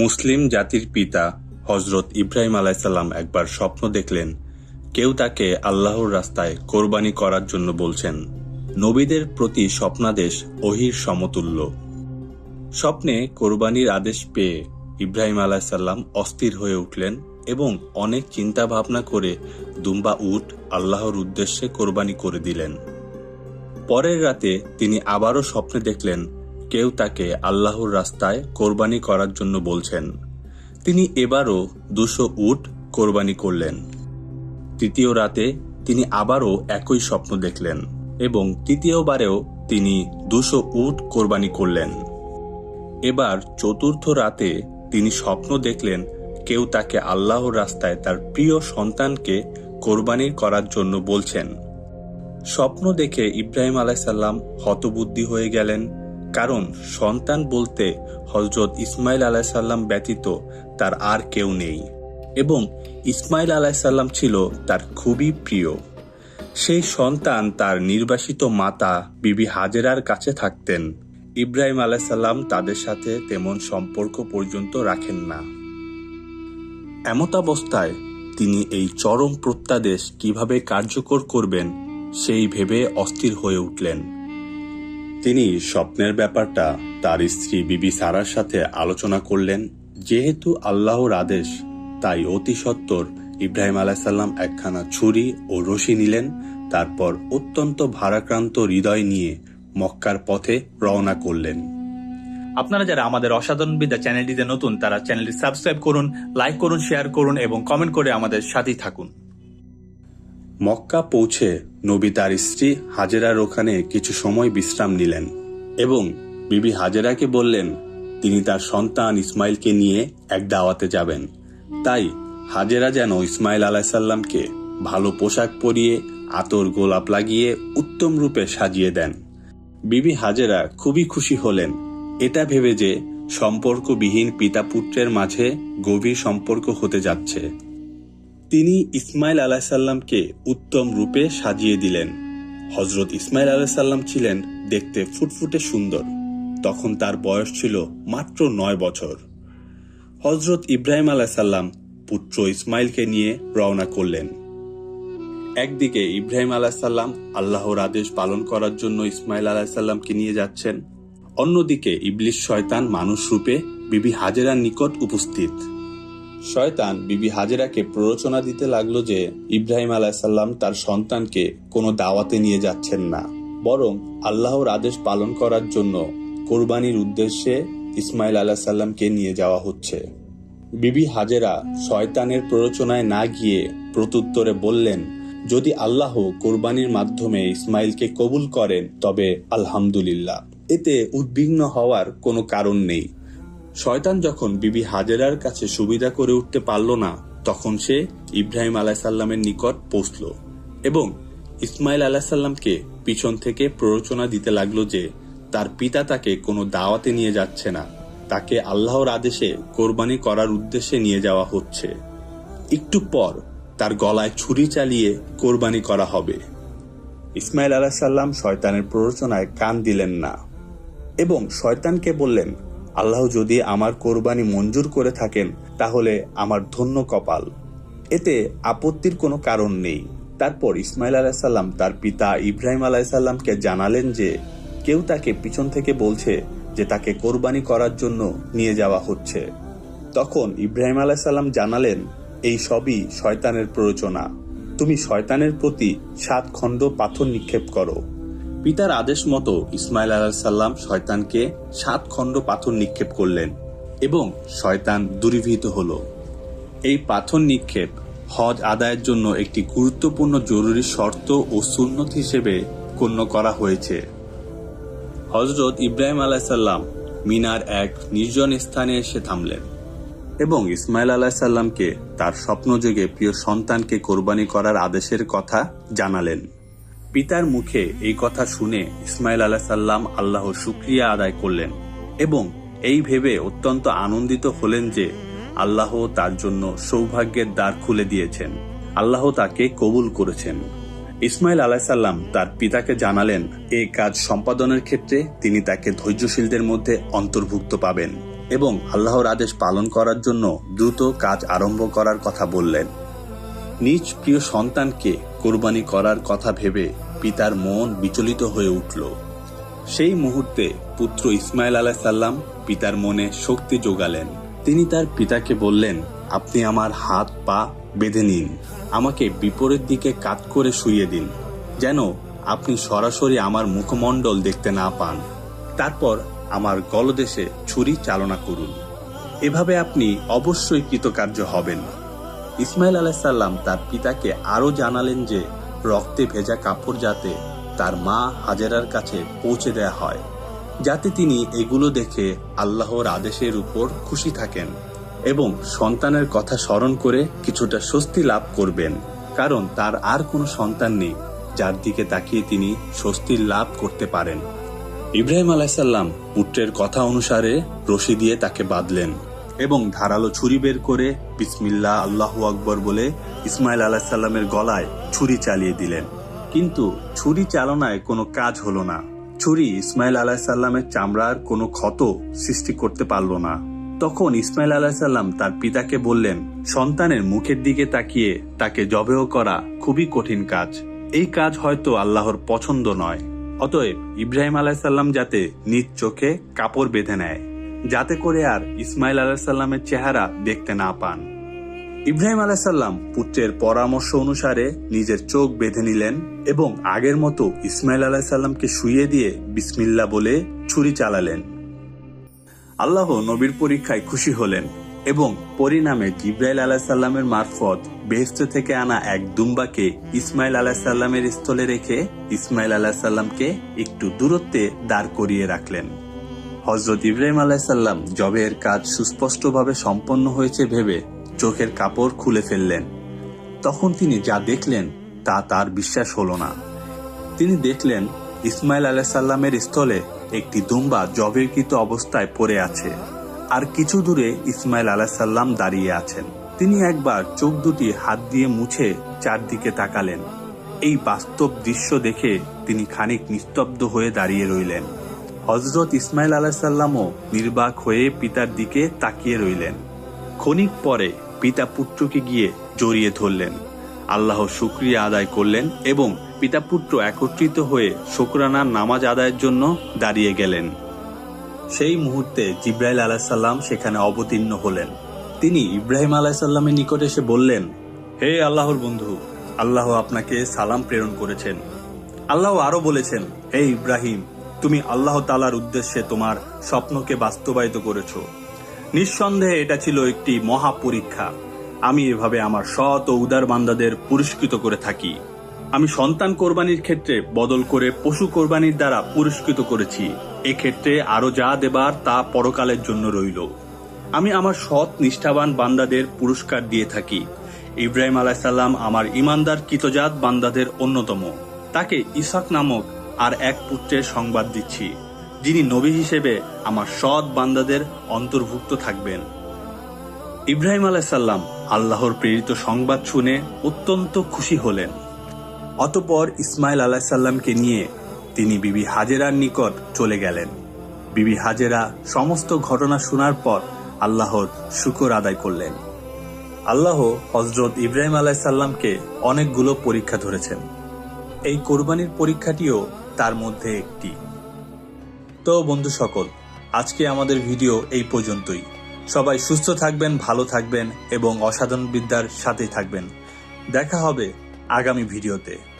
মুসলিম জাতির পিতা হজরত ইব্রাহিম আলাইসাল্লাম একবার স্বপ্ন দেখলেন, কেউ তাকে আল্লাহর রাস্তায় কোরবানি করার জন্য বলছেন। নবীদের প্রতি স্বপ্নাদেশ অহির সমতুল্য। স্বপ্নে কোরবানির আদেশ পেয়ে ইব্রাহিম আলাইসাল্লাম অস্থির হয়ে উঠলেন এবং অনেক চিন্তা ভাবনা করে দুম্বা উট আল্লাহর উদ্দেশ্যে কোরবানি করে দিলেন। পরের রাতে তিনি আবারও স্বপ্নে দেখলেন কেউ তাকে আল্লাহর রাস্তায় কোরবানি করার জন্য বলছেন। তিনি এবারও দুশো উট কোরবানি করলেন। তৃতীয় রাতে তিনি আবারও একই স্বপ্ন দেখলেন এবং তৃতীয়বারেও তিনি দুশো উট কোরবানি করলেন। এবার চতুর্থ রাতে তিনি স্বপ্ন দেখলেন কেউ তাকে আল্লাহর রাস্তায় তার প্রিয় সন্তানকে কোরবানি করার জন্য বলছেন। স্বপ্ন দেখে ইব্রাহিম আলাইসাল্লাম হতবুদ্ধি হয়ে গেলেন কারণ সন্তান বলতে হজরত ইসমাইল আলাইসাল্লাম ব্যতীত তার আর কেউ নেই। এবং ইসমাইল আলাইসাল্লাম ছিল তার খুবই প্রিয়। সেই সন্তান তার নির্বাসিত মাতা বিবি হাজেরার কাছে থাকতেন। ইব্রাহিম আলাইসাল্লাম তাদের সাথে তেমন সম্পর্ক পর্যন্ত রাখেন না। এমতাবস্থায় তিনি এই চরম প্রত্যাদেশ কীভাবে কার্যকর করবেন, সেই ভেবে অস্থির হয়ে উঠলেন। তিনি স্বপ্নের ব্যাপারটা তার স্ত্রী বিবি সারার সাথে আলোচনা করলেন, যেহেতু আল্লাহর আদেশ, তাই অতি সত্বর ইব্রাহিম আলাইসাল্লাম একখানা ছুরি ও রশি নিলেন, তারপর অত্যন্ত ভারাক্রান্ত হৃদয় নিয়ে মক্কার পথে রওনা করলেন। আপনারা যারা আমাদের অসাধারণ বিদ্যা চ্যানেলটিতে নতুন, তারা চ্যানেলটি সাবস্ক্রাইব করুন, লাইক করুন, শেয়ার করুন এবং কমেন্ট করে আমাদের সাথেই থাকুন। মক্কা পৌঁছে নবী তার স্ত্রী হাজেরার ওখানে কিছু সময় বিশ্রাম নিলেন এবং বিবি হাজেরাকে বললেন, তিনি তার সন্তান ইসমাইলকে নিয়ে এক দাওয়াতে যাবেন। তাই হাজেরা যেন ইসমাইল আলাইসাল্লামকে ভালো পোশাক পরিয়ে, আতর গোলাপ লাগিয়ে উত্তম রূপে সাজিয়ে দেন। বিবি হাজেরা খুবই খুশি হলেন। এটা ভেবে যে সম্পর্কবিহীন পিতা পুত্রের মাঝে গভীর সম্পর্ক হতে যাচ্ছে। তিনি ইসমাইল আলাহিসাল্লামকে উত্তম রূপে সাজিয়ে দিলেন। হজরত ইসমাইল আলাহিসাল্লাম ছিলেন দেখতে ফুটফুটে সুন্দর। তখন তার বয়স ছিল মাত্র নয় বছর। হজরত ইব্রাহিম আলাহিসাল্লাম পুত্র ইসমাইলকে নিয়ে রওনা করলেন। একদিকে ইব্রাহিম আলাহিসাল্লাম আল্লাহর আদেশ পালন করার জন্য ইসমাইল আলাহিসাল্লামকে নিয়ে যাচ্ছেন। অন্যদিকে ইবলিশ শয়তান মানুষ রূপে বিবি হাজেরার নিকট উপস্থিত। শয়তান বিবি হাজেরাকে প্ররোচনা দিতে লাগল যে ইব্রাহিম আলাহিসাল্লাম তার সন্তানকে কোনো দাওয়াতে নিয়ে যাচ্ছেন না। বরং আল্লাহর আদেশ পালন করার জন্য কোরবানির উদ্দেশ্যে ইসমাইল আলাহিসাল্লামকে নিয়ে যাওয়া হচ্ছে। বিবি হাজেরা শয়তানের প্ররোচনায় না গিয়ে প্রত্যুত্তরে বললেন, যদি আল্লাহ কোরবানির মাধ্যমে ইসমাইলকে কবুল করেন, তবে আলহামদুলিল্লাহ। এতে উদ্বিগ্ন হওয়ার কোনো কারণ নেই। শয়তান যখন বিবি হাজেরার কাছে সুবিধা করে উঠতে পারল না, তখন সে ইব্রাহিম আলাহিসাল্লামের নিকট পৌঁছল এবং ইসমাইল আলাহিসাল্লামকে পিছন থেকে প্ররোচনা দিতে লাগল যে তার পিতা তাকে কোনো দাওয়াতে নিয়ে যাচ্ছে না। তাকে আল্লাহর আদেশে কোরবানি করার উদ্দেশ্যে নিয়ে যাওয়া হচ্ছে। একটু পর তার গলায় ছুরি চালিয়ে কোরবানি করা হবে। ইসমাইল আলাহিসাল্লাম শয়তানের প্ররোচনায় কান দিলেন না এবং শয়তানকে বললেন আল্লাহ যদি আমার কোরবানি মঞ্জুর করে থাকেন, তাহলে আমার ধন্য কপাল। এতে আপত্তির কোনো কারণ নেই। তারপর ইসমাইল আলাহিসাল্লাম তার পিতা ইব্রাহিম আলাহিসাল্লামকে জানালেন যে, কেউ তাকে পিছন থেকে বলছে যে তাকে কোরবানি করার জন্য নিয়ে যাওয়া হচ্ছে। তখন ইব্রাহিম আলাহিসাল্লাম জানালেন, এই সবই শয়তানের প্ররোচনা। তুমি শয়তানের প্রতি সাত খণ্ড পাথর নিক্ষেপ করো। পিতার আদেশ মতো ইসমাইল আলাহিসাল্লাম শয়তানকে সাত খণ্ড পাথর নিক্ষেপ করলেন এবং শয়তান দূরীভূত হল। এই পাথর নিক্ষেপ হজ আদায়ের জন্য একটি গুরুত্বপূর্ণ জরুরি শর্ত ও সুন্নত হিসেবে গণ্য করা হয়েছে। হজরত ইব্রাহিম আলাহিসাল্লাম মিনার এক নির্জন স্থানে এসে থামলেন এবং ইসমাইল আলাহিসাল্লামকে তার স্বপ্নযোগে প্রিয় সন্তানকে কোরবানি করার আদেশের কথা জানালেন। পিতার মুখে এই কথা শুনে ইসমাইল আলাহ সাল্লাম আল্লাহর শুক্রিয়া আদায় করলেন এবং এই ভেবে অত্যন্ত আনন্দিত হলেন যে আল্লাহ তার জন্য সৌভাগ্যের দ্বার খুলে দিয়েছেন। আল্লাহ তাকে কবুল করেছেন। ইসমাইল আলাহিসাল্লাম তার পিতাকে জানালেন এই কাজ সম্পাদনের ক্ষেত্রে তিনি তাকে ধৈর্যশীলদের মধ্যে অন্তর্ভুক্ত পাবেন এবং আল্লাহর আদেশ পালন করার জন্য দ্রুত কাজ আরম্ভ করার কথা বললেন। নিজ প্রিয় সন্তানকে কোরবানি করার কথা ভেবে পিতার মন বিচলিত হয়ে উঠল। সেই মুহূর্তে পুত্র ইসমাইল আলাহ সাল্লাম পিতার মনে শক্তি যোগালেন। তিনি তার পিতাকে বললেন, আপনি আমার হাত, পা বেঁধে নিন। আমাকে বিপরীত দিকে কাত করে শুইয়ে দিন, যেন আপনি সরাসরি আমার মুখমণ্ডল দেখতে না পান। তারপর আমার গলদেশে ছুরি চালনা করুন। এভাবে আপনি অবশ্যই কৃতকার্য হবেন। ইসমাইল আলাহিসাল্লাম তার পিতাকে আরও জানালেন যে, রক্তে ভেজা কাপড় যাতে তার মা হাজেরার কাছে পৌঁছে দেয়া হয়, যাতে তিনি এগুলো দেখে আল্লাহর আদেশের উপর খুশি থাকেন এবং সন্তানের কথা স্মরণ করে কিছুটা স্বস্তি লাভ করবেন। কারণ তার আর কোনো সন্তান নেই, যার দিকে তাকিয়ে তিনি স্বস্তির লাভ করতে পারেন। ইব্রাহিম আলাইসাল্লাম পুত্রের কথা অনুসারে রশি দিয়ে তাকে বাঁধলেন। এবং ধারালো ছুরি বের করে বিসমিল্লা আল্লাহু আকবর বলে ইসমাইল আলাহিসাল্লামের গলায় ছুরি চালিয়ে দিলেন। কিন্তু ছুরি চালনায় কোনো কাজ হলো না। ছুরি ইসমাইল আলাহিসাল্লামের চামড়ার কোনো ক্ষত সৃষ্টি করতে পারল না। তখন ইসমাইল আলাহিসাল্লাম তার পিতাকে বললেন, সন্তানের মুখের দিকে তাকিয়ে তাকে জবেহ করা খুবই কঠিন কাজ। এই কাজ হয়তো আল্লাহর পছন্দ নয়। অতএব ইব্রাহিম আলাহিসাল্লাম যাতে নিজ চোখে কাপড় বেঁধে নেয়। যাতে করে আর ইসমাইল আলাহিসাল্লামের চেহারা দেখতে না পান। ইব্রাহিম আলাহিসাল্লাম পুত্রের পরামর্শ অনুসারে নিজের চোখ বেঁধে নিলেন এবং আগের মতো ইসমাইল আলাহিসাল্লামকে শুয়ে দিয়ে বিসমিল্লা বলে ছুরি চালালেন। আল্লাহ নবীর পরীক্ষায় খুশি হলেন এবং পরিণামে জিব্রাইল আলাহিসাল্লামের মারফত বেহেস্ত থেকে আনা এক দুম্বাকে ইসমাইল আলাহিসাল্লামের স্থলে রেখে ইসমাইল আলাহিসাল্লামকে একটু দূরত্বে দাঁড় করিয়ে রাখলেন। হজরত ইব্রাহিম আলাহিসাল্লাম জবের কাজ সুস্পষ্টভাবে সম্পন্ন হয়েছে ভেবে চোখের কাপড় খুলে ফেললেন। তখন তিনি যা দেখলেন তা তার বিশ্বাস হলো না। তিনি দেখলেন ইসমাইল আলাহিসাল্লামের স্থলে একটি দুম্বা জবেরকৃত অবস্থায় পড়ে আছে। আর কিছু দূরে ইসমাইল আলাহিসাল্লাম দাঁড়িয়ে আছেন। তিনি একবার চোখ দুটি হাত দিয়ে মুছে চারদিকে তাকালেন। এই বাস্তব দৃশ্য দেখে তিনি খানিক নিস্তব্ধ হয়ে দাঁড়িয়ে রইলেন। হজরত ইসমাইল আলাহিসাল্লামও নির্বাক হয়ে পিতার দিকে তাকিয়ে রইলেন। ক্ষণিক পরে পিতা পুত্রকে গিয়ে জড়িয়ে ধরলেন। আল্লাহ শুক্রিয়া আদায় করলেন এবং পিতা পুত্র একত্রিত হয়ে শুক্রানার নামাজ আদায়ের জন্য দাঁড়িয়ে গেলেন। সেই মুহূর্তে জিব্রাইল আলাহিসাল্লাম সেখানে অবতীর্ণ হলেন। তিনি ইব্রাহিম আলাহিসাল্লামের নিকট এসে বললেন, হে আল্লাহর বন্ধু, আল্লাহ আপনাকে সালাম প্রেরণ করেছেন। আল্লাহ আরও বলেছেন, হে ইব্রাহিম তুমি আল্লাহ তালার উদ্দেশ্যে তোমার স্বপ্নকে বাস্তবায়িত করেছ। নিঃসন্দেহে এটা ছিল একটি মহা পরীক্ষা আমি এভাবে আমার সৎ ও উদার বান্দাদের পুরস্কৃত করে থাকি। আমি সন্তান কোরবানির ক্ষেত্রে বদল করে পশু কোরবানির দ্বারা পুরস্কৃত করেছি। এক্ষেত্রে আরও যা দেবার তা পরকালের জন্য রইল। আমি আমার সৎ, নিষ্ঠাবান বান্দাদের পুরস্কার দিয়ে থাকি। ইব্রাহিম আলাইসাল্লাম আমার ইমানদার কিতজাত বান্দাদের অন্যতম। তাকে ইসাক নামক আর এক পুত্রের সংবাদ দিচ্ছি, যিনি নবী হিসেবে আমার সৎ বান্দাদের অন্তর্ভুক্ত থাকবেন। ইব্রাহিম আলাইসাল্লাম আল্লাহর প্রেরিত সংবাদ শুনে অত্যন্ত খুশি হলেন। অতপর ইসমাইল আলাহিসাল্লামকে নিয়ে তিনি বিবি হাজেরার নিকট চলে গেলেন। বিবি হাজেরা সমস্ত ঘটনা শোনার পর আল্লাহর শুকর আদায় করলেন। আল্লাহ হজরত ইব্রাহিম আলাহিসাল্লামকে অনেকগুলো পরীক্ষা ধরেছেন। এই কোরবানির পরীক্ষাটিও তার মধ্যে একটি। তো বন্ধু সকল, আজকে আমাদের ভিডিও এই পর্যন্তই। সবাই সুস্থ থাকবেন, ভালো থাকবেন এবং অসাধারণ বিদ্যার সাথে থাকবেন। দেখা হবে আগামী ভিডিওতে।